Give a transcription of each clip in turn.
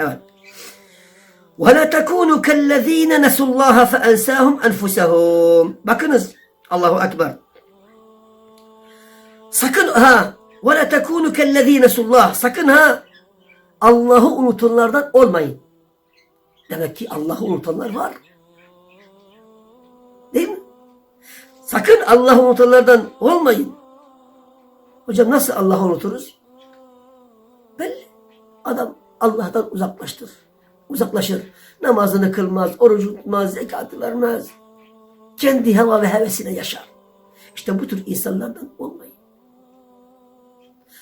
Evet. وَلَا تَكُونُوا كَالَّذ۪ينَ نَسُوا اللّٰهَ فَاَنْسَاهُمْ أَنْفُسَهُمْ Bakınız. Allahu Ekber. Sakın ha وَلَا تَكُونُوا كَالَّذ۪ينَ نَسُوا اللّٰهِ Sakın ha Allah'ı unutanlardan olmayın. Demek ki Allah'ı unutanlar var. Değil mi? Sakın Allah'ı unutanlardan olmayın. Hocam nasıl Allah'ı unuturuz? Belli. Adam Allah'tan uzaklaştır. Uzaklaşır. Namazını kılmaz, oruç tutmaz, zekatı vermez. Kendi hava ve hevesine yaşar. İşte bu tür insanlardan olmayın.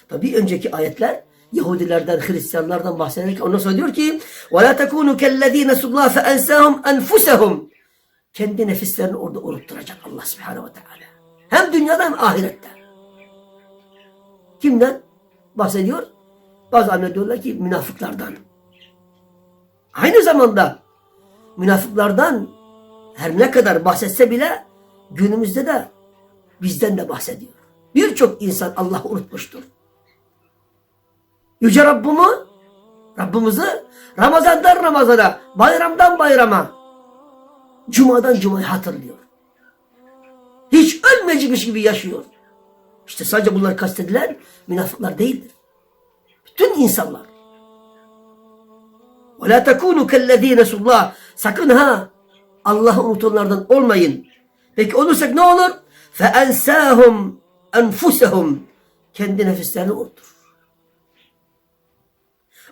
Tabi önceki ayetler Yahudilerden, Hristiyanlardan bahsederken ondan sonra diyor ki وَلَا تَكُونُوا كَالَّذ۪ينَ سُبْلَا فَاَنْسَاهُمْ أَنْفُسَهُمْ Kendi nefislerini orada unutturacak Allah Subhanahu ve Teala. Hem dünyada hem ahirette. Kimden bahsediyor? Bazı diyorlar ki münafıklardan. Aynı zamanda münafıklardan her ne kadar bahsetse bile günümüzde de bizden de bahsediyor. Birçok insan Allah'ı unutmuştur. Yüce Rabbimi, Rabbimizi Ramazandan Ramazana, bayramdan bayrama, Cuma'dan Cuma'ya hatırlıyor. Hiç ölmeyecekmiş gibi yaşıyor. İşte sadece bunlar kastedilen münafıklar değildir. Bütün insanlar. وَلَا تَكُونُوا كَالَّذ۪ينَ سُلَّٰهِ Sakın ha Allah'ı unutanlardan olmayın. Peki olursak ne olur? فَاَنْسَاهُمْ اَنْفُسَهُمْ Kendi nefislerini unutur.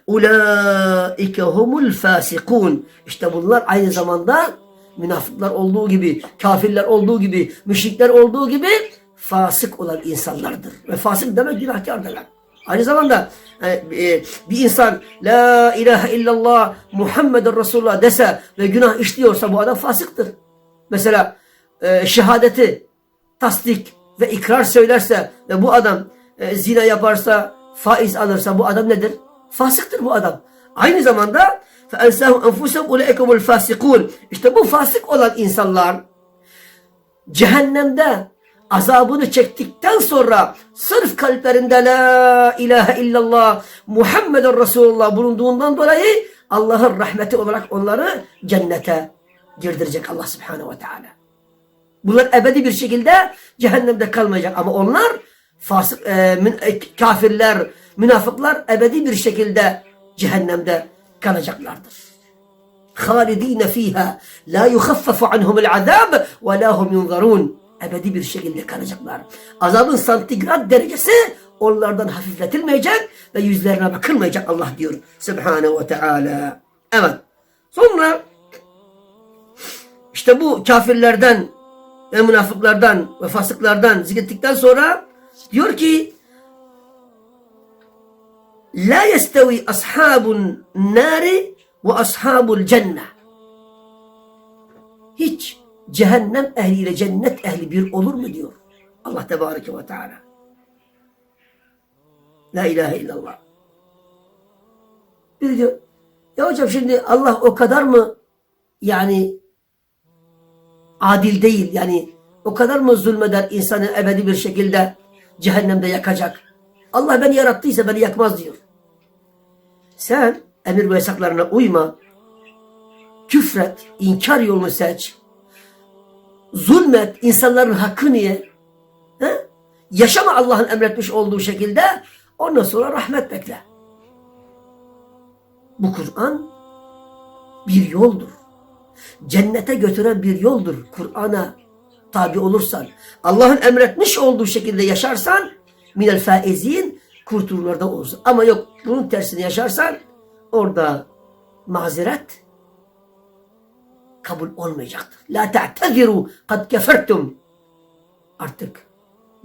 Ulaike humul fasikun. İşte bunlar aynı zamanda münafıklar olduğu gibi, kafirler olduğu gibi, müşrikler olduğu gibi fasık olan insanlardır. Ve fasık demek günahkar demek. Aynı zamanda e, e, bir insan La ilahe illallah Muhammeden Resulullah dese ve günah işliyorsa bu adam fasıktır. Mesela e, şehadeti tasdik ve ikrar söylerse ve bu adam e, zina yaparsa, faiz alırsa bu adam nedir? Fasıktır bu adam. Aynı zamanda فَاَنْسَاهُمْ اَنْفُسَهُمْ اُلَٰئِكَمُ الْفَاسِقُونَ İşte bu fasık olan insanlar cehennemde azabını çektikten sonra sırf kalplerinde la ilahe illallah Muhammeden Resulullah bulunduğundan dolayı Allah'ın rahmeti olarak onları cennete girdirecek Allah Subhanahu ve Teala. Bunlar ebedi bir şekilde cehennemde kalmayacak ama onlar fasık, e, mün, e, kafirler, münafıklar ebedi bir şekilde cehennemde kalacaklardır. Halidine fiha la yukhaffafu anhumul azab ve la hum. Ebedi bir şekilde kalacaklar. Azabın santigrat derecesi onlardan hafifletilmeyecek ve yüzlerine bakılmayacak Allah diyor Subhanahu ve Teala. Evet. Sonra işte bu kafirlerden ve münafıklardan ve fasıklardan zikrettikten sonra diyor ki La yestevi ashabun nari ve ashabul cennet. Hiç cehennem ehliyle cennet ehli bir olur mu diyor. Allah Tebareke ve Teala. La ilahe illallah. Bir diyor, ya hocam şimdi Allah o kadar mı yani adil değil yani o kadar mı zulmeder insanı ebedi bir şekilde cehennemde yakacak? Allah beni yarattıysa beni yakmaz diyor. Sen emir ve yasaklarına uyma. Küfret, inkar yolunu seç. Zulmet, insanların hakkını ye. He? Yaşama Allah'ın emretmiş olduğu şekilde ondan sonra rahmet bekle. Bu Kur'an bir yoldur. Cennete götüren bir yoldur. Kur'an'a tabi olursan, Allah'ın emretmiş olduğu şekilde yaşarsan minel faizin kurtulurlarda olursun. Ama yok bunun tersini yaşarsan orada mazeret kabul olmayacaktır. La ta'teziru kad kefertum. Artık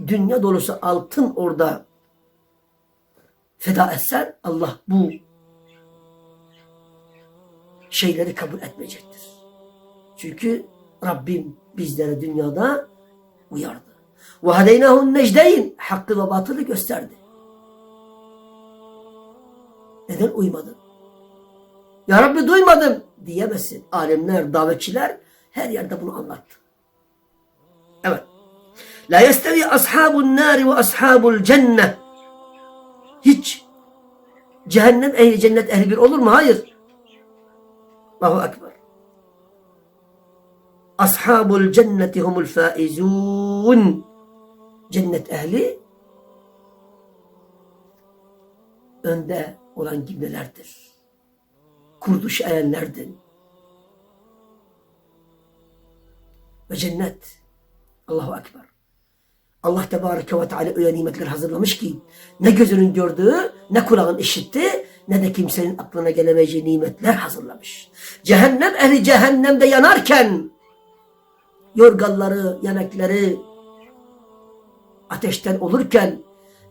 dünya dolusu altın orada feda etsen Allah bu şeyleri kabul etmeyecektir. Çünkü Rabbim bizlere dünyada uyardı. Ve hadeynahun necdeyn hakkı ve batılı gösterdi. Neden uymadın? Ya Rabbi duymadım diyemezsin. Alimler, davetçiler her yerde bunu anlattı. Evet. La yestevi ashabun nari ve ashabul cennet. Hiç cehennem ehli cennet ehli bir olur mu? Hayır. Allahu Ekber. Ashabul cenneti humul faizun. Cennet ehli önde olan kimlerdir? Kurduş erenlerdir. Ve cennet. Allahu Ekber. Allah Tebareke ve Teala öyle nimetler hazırlamış ki ne gözünün gördüğü, ne kulağın işitti, ne de kimsenin aklına gelemeyeceği nimetler hazırlamış. Cehennem ehli cehennemde yanarken yorganları, yanakları ateşten olurken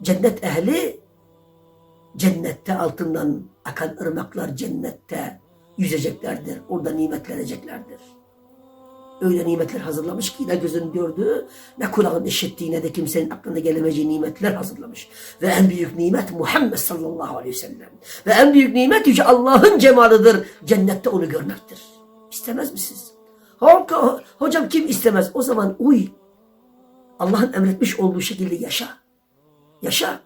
cennet ehli cennette altından akan ırmaklar cennette yüzeceklerdir. Orada nimetleneceklerdir. Öyle nimetler hazırlamış ki ne gözün gördüğü, ne kulağın işittiği, ne de kimsenin aklına gelemeyeceği nimetler hazırlamış. Ve en büyük nimet Muhammed sallallahu aleyhi ve sellem. Ve en büyük nimet Yüce Allah'ın cemalıdır. Cennette onu görmektir. İstemez misiniz? Hocam kim istemez? O zaman uy. Allah'ın emretmiş olduğu şekilde yaşa. Yaşa.